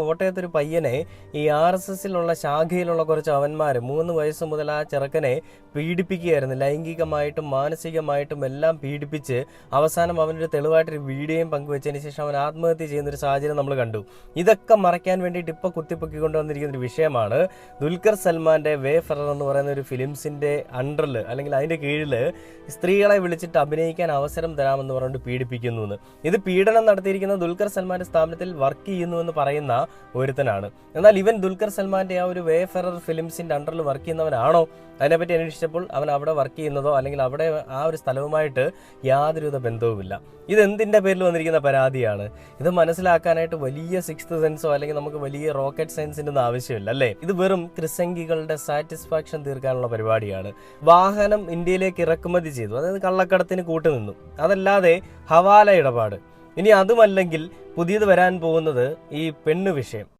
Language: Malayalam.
കോട്ടയത്ത് ഒരു പയ്യനെ ഈ ആർ എസ് എസിലുള്ള ശാഖയിലുള്ള കുറച്ച് അവന്മാർ മൂന്ന് വയസ്സ് മുതൽ ആ ചെറുക്കനെ പീഡിപ്പിക്കുകയായിരുന്നു. ലൈംഗികമായിട്ടും മാനസികമായിട്ടും എല്ലാം പീഡിപ്പിച്ച് അവസാനം അവനൊരു തെളിവായിട്ടൊരു വീഡിയോയും പങ്കുവച്ചതിന് ശേഷം അവൻ ആത്മഹത്യ ചെയ്യുന്ന ഒരു സാഹചര്യം നമ്മൾ കണ്ടു. ഇതൊക്കെ മറയ്ക്കാൻ വേണ്ടിയിട്ട് ഇപ്പോൾ കുത്തിപ്പൊക്കി കൊണ്ടുവന്നിരിക്കുന്ന ഒരു വിഷയമാണ്. ദുൽഖർ സൽമാന്റെ വേ ഫെറർ എന്ന് പറയുന്ന ഒരു ഫിലിംസിന്റെ അണ്ടറിൽ അല്ലെങ്കിൽ അതിന്റെ കീഴിൽ സ്ത്രീകളെ വിളിച്ചിട്ട് അഭിനയിക്കാൻ അവസരം തരാമെന്ന് പറഞ്ഞുകൊണ്ട് പീഡിപ്പിക്കുന്നു ഇത് പീഡനം നടത്തിയിരിക്കുന്ന ദുൽഖർ സൽമാന്റെ സ്ഥാപനത്തിൽ വർക്ക് ചെയ്യുന്നു എന്ന് പറയുന്ന ഒരുത്തനാണ്. എന്നാൽ ഇവൻ ദുൽഖർ സൽമാന്റെ ആ ഒരു വേ ഫെറർ ഫിലിംസിന്റെ അണ്ടറിൽ വർക്ക് ചെയ്യുന്നവനാണോ? അതിനെപ്പറ്റി അന്വേഷിച്ചപ്പോൾ അവൻ അവിടെ വർക്ക് ചെയ്യുന്നതോ അല്ലെങ്കിൽ അവിടെ ആ ഒരു സ്ഥലവുമായിട്ട് യാതൊരുവിധ ബന്ധവുമില്ല. ഇത് എന്തിന്റെ പേരിൽ വന്നിരിക്കുന്ന പരാതിയാണ്? ഇത് മനസ്സിലാക്കാനായിട്ട് വലിയ സിക്സ്ത് സെൻസോ അല്ലെങ്കിൽ നമുക്ക് വലിയ റോക്കറ്റ് സയൻസിന്റെ ഒന്നും ആവശ്യമില്ല അല്ലേ? ഇത് വെറും ക്രിസംഗികളുടെ സാറ്റിസ്ഫാക്ഷൻ തീർക്കാനുള്ള പരിപാടിയാണ്. വാഹനം ഇന്ത്യയിലേക്ക് ഇറക്കുമതി ചെയ്തു. അതായത് കള്ളക്കടത്തിന് കൂട്ടുനിന്നു. അതല്ലാതെ ഹവാല ഇടപാട്. ഇനി അതുമല്ലെങ്കിൽ പുതിയത് വരാൻ പോകുന്നത് ഈ പെണ്ണ് വിഷയം.